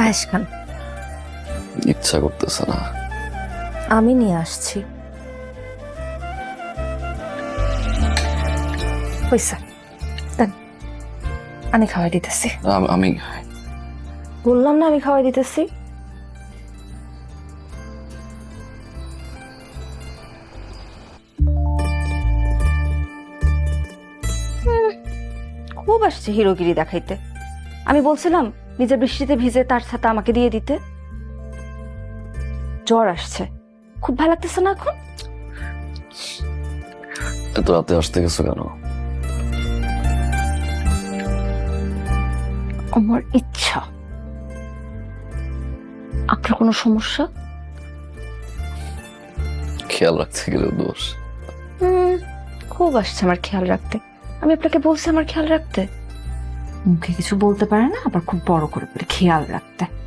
পায়েস খান। ইচ্ছা করতেছে না। আমি নিয়ে আসছি। পয়সা দেন। আমি খাওয়াই দিতেছি। আম- আমি বললাম না আমি খাওয়াই দিতেছি। খুব আসছে হিরোগিরি দেখাইতে। আমি বলছিলাম নিজে বৃষ্টিতে ভিজে তার সাথে আমাকে দিয়ে দিতে। জ্বর আসছে। খুব ভালো লাগতেছে না এখন? এত রাতে আসতে গেছো কেন? আমার ইচ্ছা। আপনার কোনো সমস্যা? খেয়াল রাখতে গেলে দোষ। হুম, খুব আসছে আমার খেয়াল রাখতে। আমি আপনাকে বলছি আমার খেয়াল রাখতে। মুখে কিছু বলতে পারে না আবার খুব বড় করে খেয়াল রাখতে।